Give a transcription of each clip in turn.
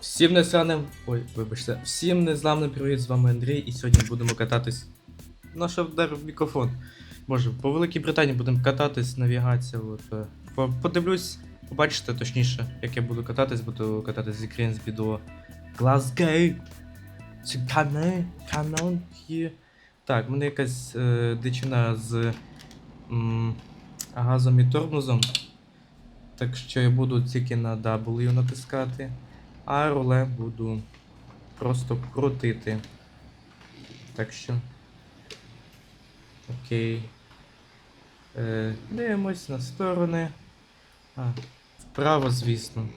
Всім незламним. Ой, вибачте, всім незламним привіт, з вами Андрій, і сьогодні будемо кататись. Наша вдар в мікрофон. Боже, по Великій Британії будемо кататись, навігація. От, е, подивлюсь, побачите точніше, як я буду кататись, буду кататись з екран з відео Glasgow. Так, мене якась е, дичина з м, газом і тормозом. Так що я буду тільки на W натискати, а руле буду просто крутити. Так що. Окей. Е, дивимось на сторони. А, вправо, звісно.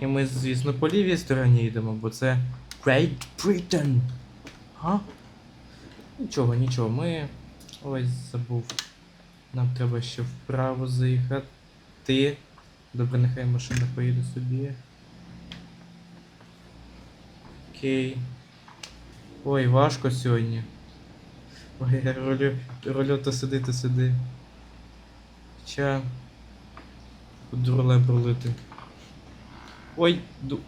І ми, звісно, по лівій стороні йдемо, бо це Great Britain. Га? Нічого, нічого, ми. Ось забув. Нам треба ще вправо заїхати. Добре, нехай машина поїде собі. Окей. Ой, важко сьогодні. Ой, я рулю, рулю то сиди, то сиди. Хоча. Буду руле пролити. Ой, ду...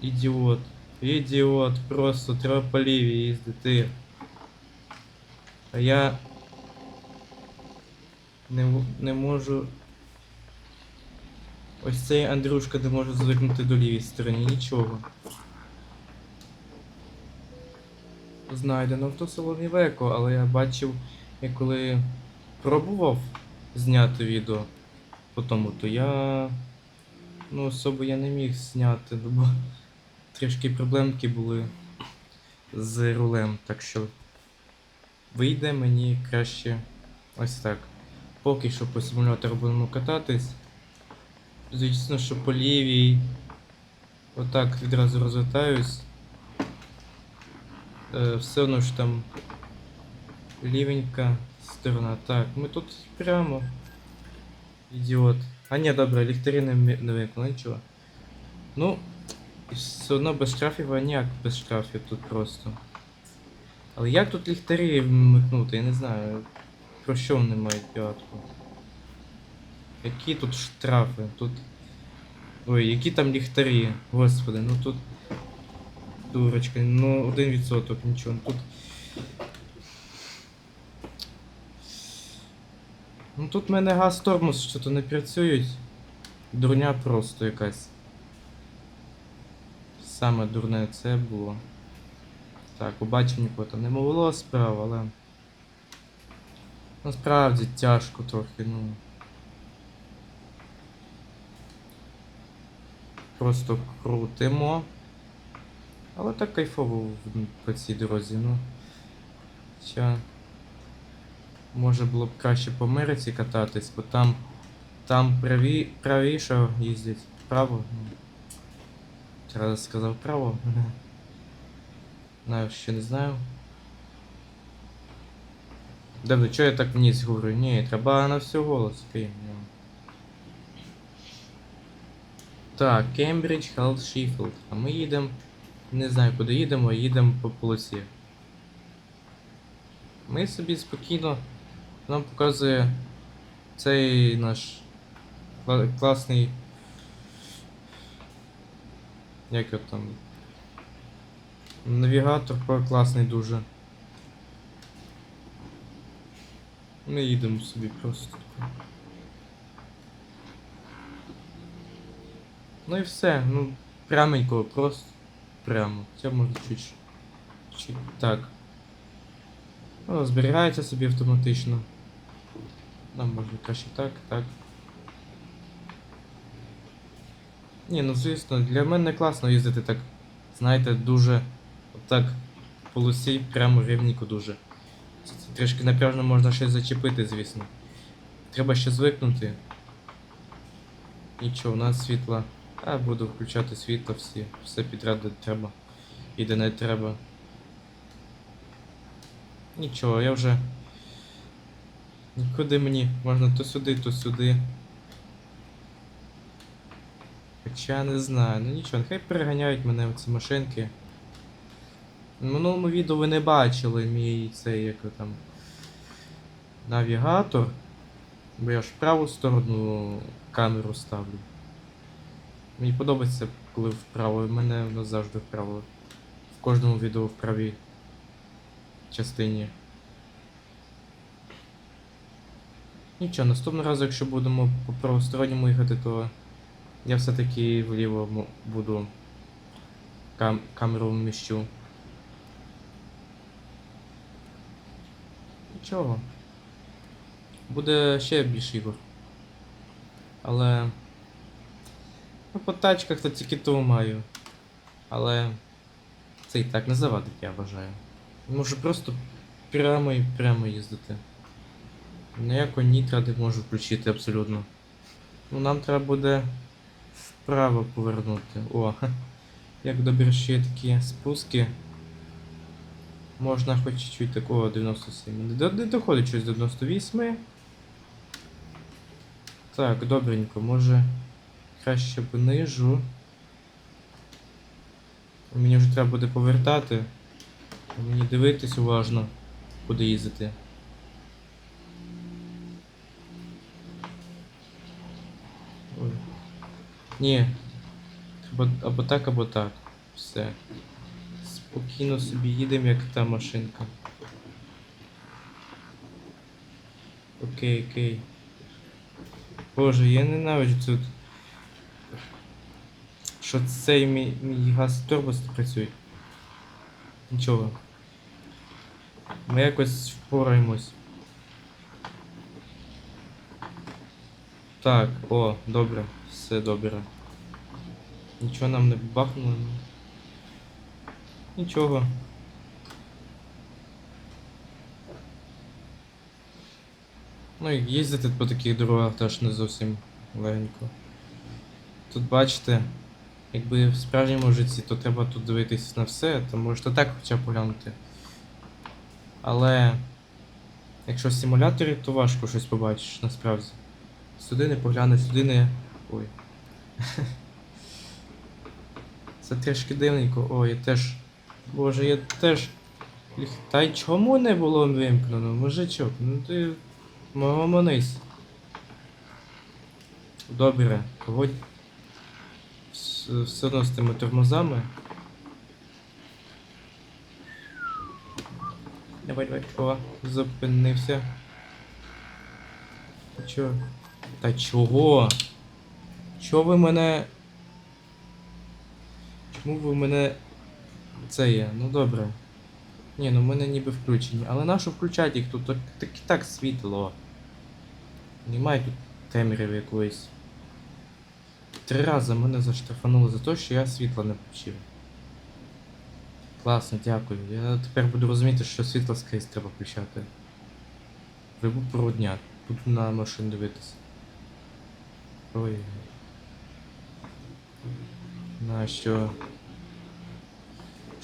ідіот. Ідіот, просто треба по лівій їздити. А я не, не можу. Ось цей Андрюшка не може звикнути до лівій стороні, нічого. Знайдено автосалоні Веко, але я бачив, я коли пробував зняти відео по тому, то я. Ну, особо я не міг зняти, бо трішки проблемки були з рулем, так що вийде мені краще ось так. Поки що по симулятору будемо кататись. Звісно, що по лівій. Отак відразу розвертаюсь. Е, все одно ж там лівенька сторона. Так, ми тут прямо. Ідіот. А ні, добре, ліхтарі не, не вимкнули, нічого. Ну, і все одно без штрафів, а ніяк без штрафів тут просто. Але як тут ліхтарі вмикнути, я не знаю. Про що вони мають п'ятку? Які тут штрафи? Тут. Ой, які там ліхтарі? Господи, ну тут. Дурочка, ну один відсоток, нічого. Тут. Ну тут в мене газ тормоз що то не працюють. Дурня просто якась. Саме дурне це було. Так, побачив нікого там не було справа, але. Насправді тяжко трохи, ну. Просто крутимо. Але так кайфово по цій дорозі, ну. Хоча. Може було б краще по Америці кататись, бо там. Там праві, правіше їздять. Право. Ну. Зараз сказав право. Знаю, ще не знаю. Добре, чого я так вниз говорю? Ні, треба на всю голос, окей. ну. Так, Кембридж, Халл, Шіфілд. А ми їдемо. Не знаю, куди їдемо, їдемо по полосі. Ми собі спокійно. Нам показує цей наш класний. Як його там? Навігатор класний дуже. Ми їдемо собі просто. Ну і все, ну пряменько, просто прямо. Це може чуть. чуть так. Ну, зберігається собі автоматично. Нам можна краще так, так. Ні, ну звісно, для мене класно їздити так. Знаєте, дуже отак по полосі прямо рівненько дуже. Трішки напряжно можна щось зачепити, звісно. Треба ще звикнути. Нічого, у нас світла. А буду включати світло всі. Все підряд де треба. І де не треба. Нічого, я вже. Нікуди мені можна то сюди, то сюди. Хоча не знаю, ну нічого, нехай переганяють мене оці машинки. В минулому відео ви не бачили мій цей як там. Навігатор. Бо я ж в праву сторону камеру ставлю. Мені подобається, коли вправо. У мене воно завжди вправо. В кожному відео в правій частині. Нічого, наступного разу, якщо будемо по правосторонньому їхати, то я все-таки вліво буду кам- камеру вміщу. Нічого. Буде ще більше ігор. Але. Ну, по тачках то тільки ту маю. Але. Це і так не завадить, я вважаю. Можу просто прямо і прямо їздити. Ніякого нітра не можу включити абсолютно. Ну нам треба буде вправо повернути. О, як добре, що є такі спуски. Можна хоч чуть такого 97. Не, до- не доходить щось до 98. Так, добренько, може краще б нижу. Мені вже треба буде повертати. Мені дивитись уважно, куди їздити. Ой. Ні. Або, або так, або так. Все. Спокійно собі їдемо, як та машинка. Окей, окей. Боже, я ненавиджу тут. Що цей мій, мій газ турбос не працює. Нічого. Ми якось впораємось. Так, о, добре, все добре. Нічого нам не бахнуло. ну. Нічого. Ну і їздити по таких дорогах теж не зовсім легенько. Тут бачите, якби в справжньому житті, то треба тут дивитись на все, то можете так хоча б поглянути. Але якщо в симуляторі, то важко щось побачиш насправді. Сюди не погляне, сюди не. Ой. Це трішки дивненько. Ой, я теж. Боже, я теж. Та й чому не було вимкнено, мужичок? Ну ти. Мамонись. Добре, погодь. Вс- Все одно з тими тормозами. Давай, давай. О, зупинився. Та чо? Та чого? Чого ви мене. Чому ви мене. Це є? Ну добре. Ні, ну в мене ніби включені. Але нащо включати їх тут? Так і так світло. Немає тут темряви якоїсь. Три рази мене заштрафанули за те, що я світло не включив. Класно, дякую. Я тепер буду розуміти, що світло скрізь треба включати. Вибух дня. Буду на машину дивитися. Ой. На що?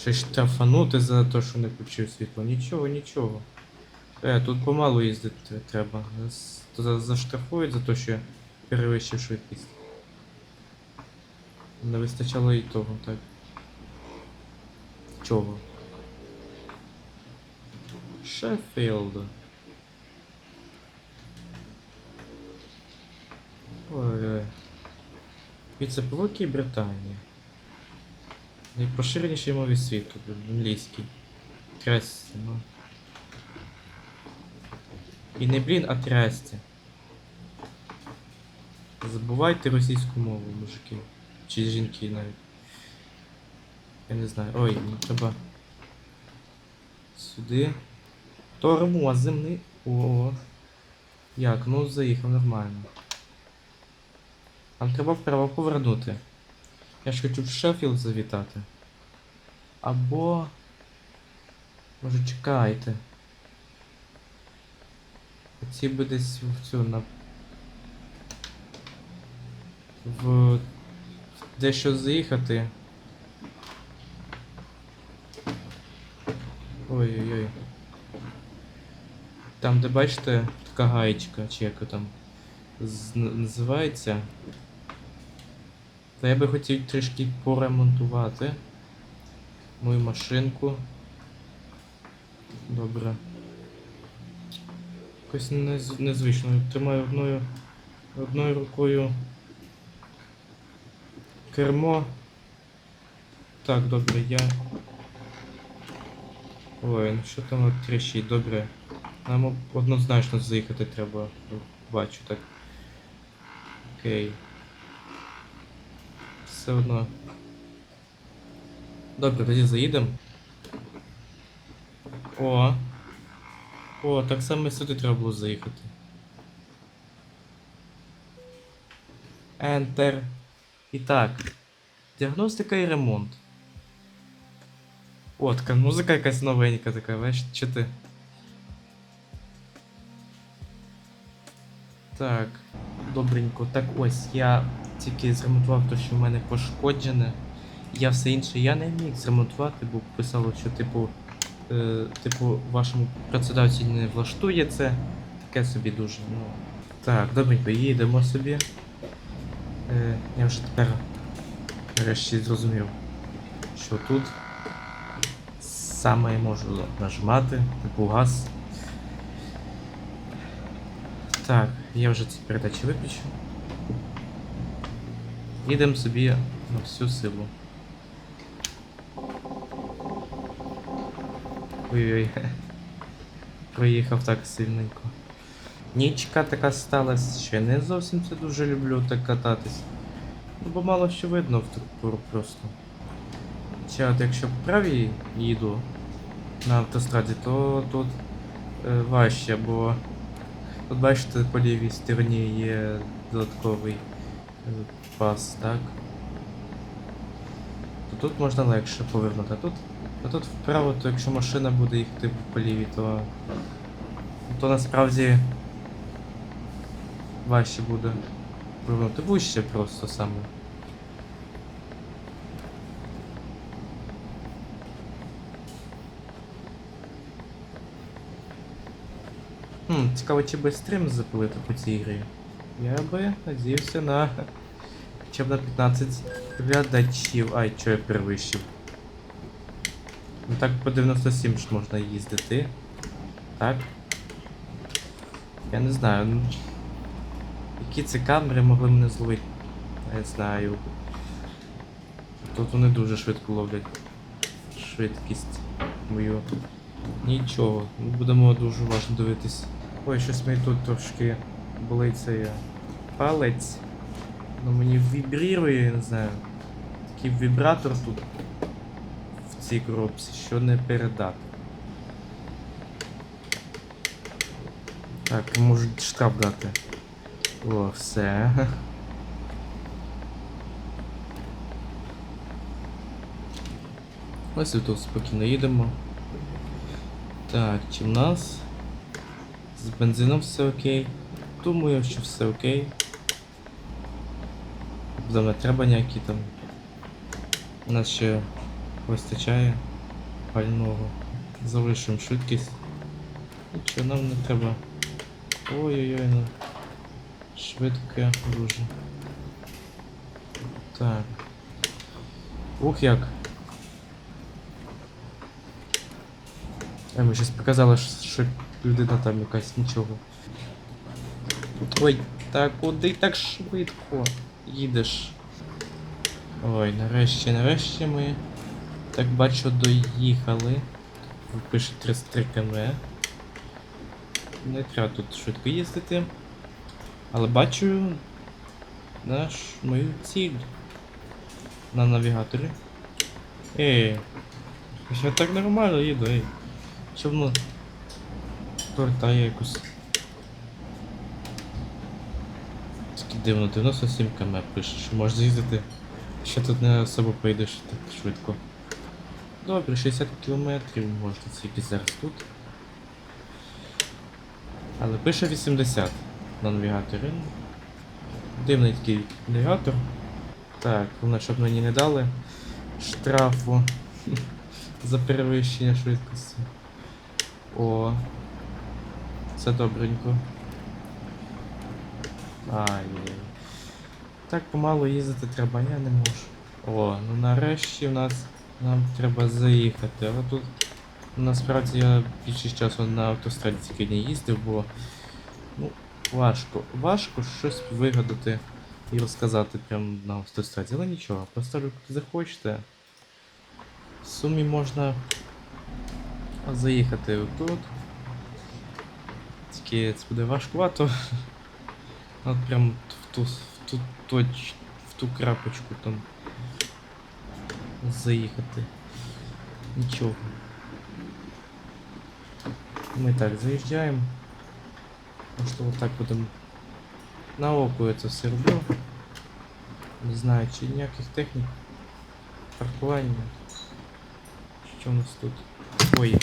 Ще штрафанути за те, що не включив світло. Нічого, нічого. Е, тут помалу їздити треба. Заштрафують за те, що я перевищив швидкість. Не вистачало і того, так. Чого? Шеффілд. Ой-ой. Віце по Великій Британії. Найпоширенішій мові світу, англійський. Трясся, ну. І не блін, а трясся. Забувайте російську мову, мужики. Чи жінки навіть. Я не знаю. Ой, мені треба. Сюди. Тормозимний. О. Як? Ну заїхав нормально. Нам треба вправо повернути. Я ж хочу в Шеффілд завітати. Або. Може чекайте. Ці би десь в цю на. В. Дещо заїхати. Ой-ой-ой. Там, де бачите, така гаєчка, чи як там називається. Та я би хотів трішки поремонтувати мою машинку. Добре. Якось незвично. Тримаю одною одною рукою кермо. Так, добре, я. Ой, ну що там тріщить, добре. Нам однозначно заїхати треба. Бачу так. Окей. Все одно. Добре, тоді заїдемо. О. О, так само сюди треба було заїхати. Enter. І так. Діагностика і ремонт. О, така музика якась новенька така, бачиш, чути. Так, добренько. Так ось, я тільки зремонтував те, що в мене пошкоджене. Я все інше я не міг зремонтувати, бо писало, що типу, е, типу, вашому працедавці не влаштує це. Таке собі дуже. Ну. Так, добренько, їдемо собі. Е, я вже тепер нарешті зрозумів, що тут саме можу нажимати, типу газ. Так, я вже ці передачі виключу. Їдемо собі на всю силу. Ой-ой. Проїхав так сильненько. Нічка така сталася, я не зовсім це дуже люблю так кататись. Ну бо мало що видно в пору просто. Чи от якщо по правій їду на автостраді, то тут е, важче, бо тут бачите по лівій стороні є додатковий е, пас, так? То тут можна легше повернути, а тут, а тут вправо, то якщо машина буде їхати по лівій, то, то насправді важче буде повернути вище просто саме. Хм, цікаво, чи би стрім запилити по цій грі. Я би надіявся на хоча б на 15 глядачів. Ай, що я перевищив. Ну так по 97 ж можна їздити. Так. Я не знаю. Які ці камери могли мене зловити? Не знаю. Тут вони дуже швидко ловлять швидкість мою. Нічого, ми будемо дуже уважно дивитись. Ой, щось мені тут трошки болить цей палець. Ну мені вібрірує, я не знаю. Такий вібратор тут в цій коробці, що не передати. Так, можуть штраф дати. О, все. Ось і тут спокійно їдемо. Так, чи в нас з бензином все окей? Думаю, що все окей. Нам не треба ніякі там. У нас ще вистачає пального. Залишимо швидкість. Нічого нам не треба. Ой-ой-ой, ну. Швидке дуже. Так. Ух як. А ми щось показали, що людина там якась нічого. Ой, так куди так швидко їдеш? Ой, нарешті, нарешті ми. Так бачу, доїхали. Пише 33 км. Не треба тут швидко їздити. Але бачу наш мою ціль на навігаторі. Ей, я так нормально їду, ей. Що воно повертає якось. Такі дивно, 97 км пише, що можеш з'їздити. Ще тут не особо поїдеш так швидко. Добре, 60 км можна тільки зараз тут. Але пише 80 на навігаторі. Дивний такий навігатор. Так, головне, щоб мені не дали штрафу за перевищення швидкості. О, це добренько. Ай. Так помало їздити треба, я не можу. О, ну нарешті в нас нам треба заїхати. Але тут насправді я більшість часу на автостраді тільки не їздив, бо ну, важко. Важко щось вигадати і розказати прямо на автостраді, але нічого, поставлю куди захочете. В сумі можна заїхати отут. Тільки це буде важкувато. От прям в ту, в ту точ, в ту крапочку там заїхати. Нічого. Ми так заїжджаємо. Можливо, так будемо. На око я це все роблю. Не знаю, чи ніяких технік. Паркування. Що у нас тут? Ой.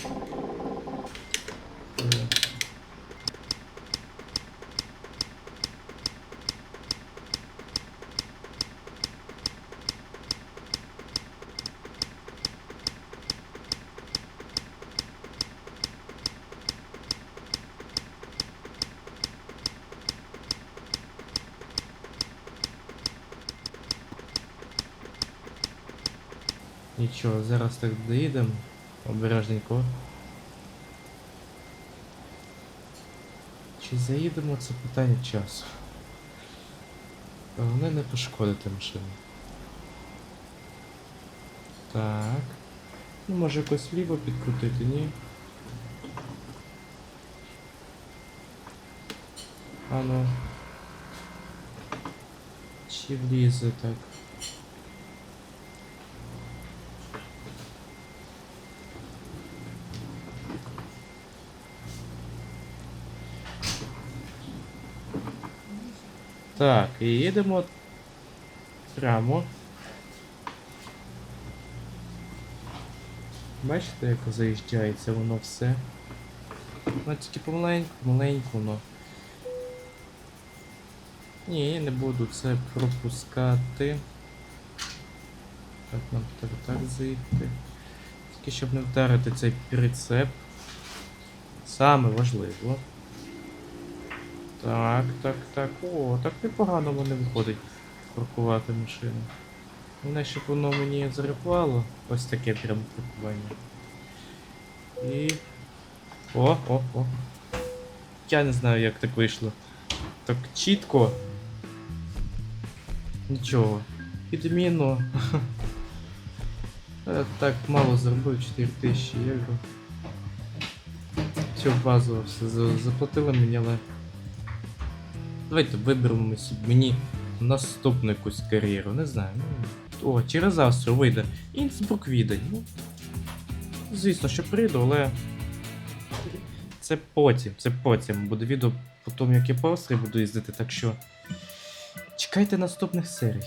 Нічого, зараз так доїдемо. Обережненько. Чи заїдемо це питання часу? Головне не пошкодити машину. Так. Ну, може якось вліво підкрутити, ні? А ну. Чи влізе так? Так, і їдемо прямо. Бачите, як заїжджається воно все. Ну тільки помаленьку, помаленьку воно. Ні, не буду це пропускати. Так, нам так так заїхати. Тільки щоб не вдарити цей прицеп. Саме важливо. Так, так, так. О, так непогано мене виходить паркувати машину. Головне, щоб воно мені зарахувало. Ось таке прям паркування. І. О, о, о. Я не знаю, як так вийшло. Так чітко. Нічого. Підміну. Е, Так, мало зробив 4000 євро. Все базово все заплатили мені, але. Давайте виберемо мені наступну якусь кар'єру, не знаю. Ну, о, через завтра вийде. Інсбрук відень. Ну, звісно, що прийду, але. Це потім, це потім. Буде відео по тому, як я по Австрії буду їздити, так що. Чекайте наступних серій.